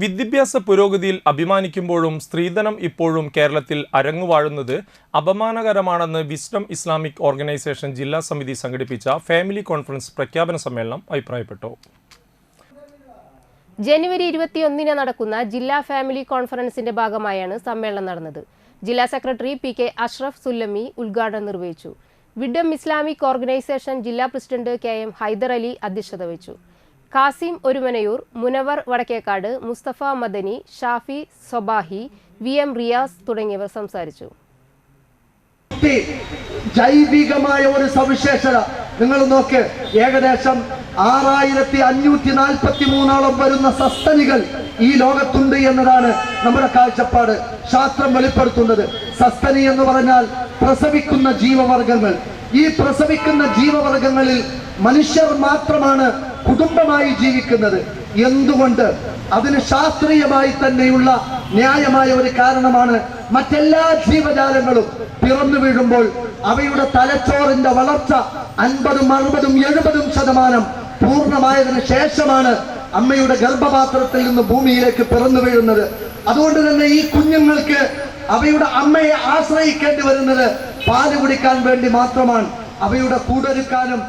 വിദ്യാഭ്യാസ പുരോഗതിയിൽ അഭിമാനിക്കുമ്പോഴും സ്ത്രീധനം ഇപ്പോഴും കേരളത്തിൽ അരങ്ങുവാഴുന്നത് അപമാനകരമാണെന്ന് വിസ്ഡം ഇസ്ലാമിക് ഓർഗനൈസേഷൻ ജില്ലാ സമിതി സംഘടിപ്പിച്ച ഫാമിലി കോൺഫറൻസ് പ്രഖ്യാപന സമ്മേളനം അഭിപ്രായപ്പെട്ടു. ജനുവരി ഇരുപത്തിയൊന്നിന് നടക്കുന്ന ജില്ലാ ഫാമിലി കോൺഫറൻസിന്റെ ഭാഗമായാണ് സമ്മേളനം നടന്നത്. ജില്ലാ secretary P K Ashraf Sullami ഉദ്ഘാടനം നിർവഹിച്ചു. വിഡം ഇസ്ലാമിക് ഓർഗനൈസേഷൻ ജില്ലാ president K M Haider Ali അധ്യക്ഷത വഹിച്ചു. കാസിം ഒരുമനയൂർ മുനവർ വടക്കേക്കാട് മുസ്തഫ മദനി ഷാഫി സൊബാഹി വി എം റിയാസ് തുടങ്ങിയവർ സംസാരിച്ചു. ജൈവികമായ ഒരു സവിശേഷത. നിങ്ങൾ നോക്ക് ഏകദേശം ആറായിരത്തി അഞ്ഞൂറ്റി നാൽപ്പത്തി മൂന്നോളം വരുന്ന സസ്തനികൾ ഈ ലോകത്തുണ്ട് എന്നതാണ് നമ്മുടെ കാഴ്ചപ്പാട്. ശാസ്ത്രം വെളിപ്പെടുത്തുന്നത്. സസ്തനി എന്ന് പറഞ്ഞാൽ പ്രസവിക്കുന്ന ജീവവർഗങ്ങൾ ഈ പ്രസവിക്കുന്ന ജീവവർഗങ്ങളിൽ മനുഷ്യർ മാത്രമാണ് കുടുംബമായി ജീവിക്കുന്നത്. എന്തുകൊണ്ട്? അതിന് ശാസ്ത്രീയമായി തന്നെയുള്ള ന്യായമായ ഒരു കാരണമാണ് മറ്റെല്ലാ ജീവജാലങ്ങളും പിറന്നു വീഴുമ്പോൾ അവയുടെ തലച്ചോറിന്റെ വളർച്ച അൻപതും അറുപതും എഴുപതും ശതമാനം പൂർണമായതിനു ശേഷമാണ് അമ്മയുടെ ഗർഭപാത്രത്തിൽ നിന്ന് ഭൂമിയിലേക്ക് പിറന്നു വീഴുന്നത്. അതുകൊണ്ട് തന്നെ ഈ കുഞ്ഞുങ്ങൾക്ക് അവയുടെ അമ്മയെ ആശ്രയിക്കേണ്ടി വരുന്നത് പാൽ കുടിക്കാൻ വേണ്ടി മാത്രമാണ്. അവയുടെ കൂടൊരുക്കാനും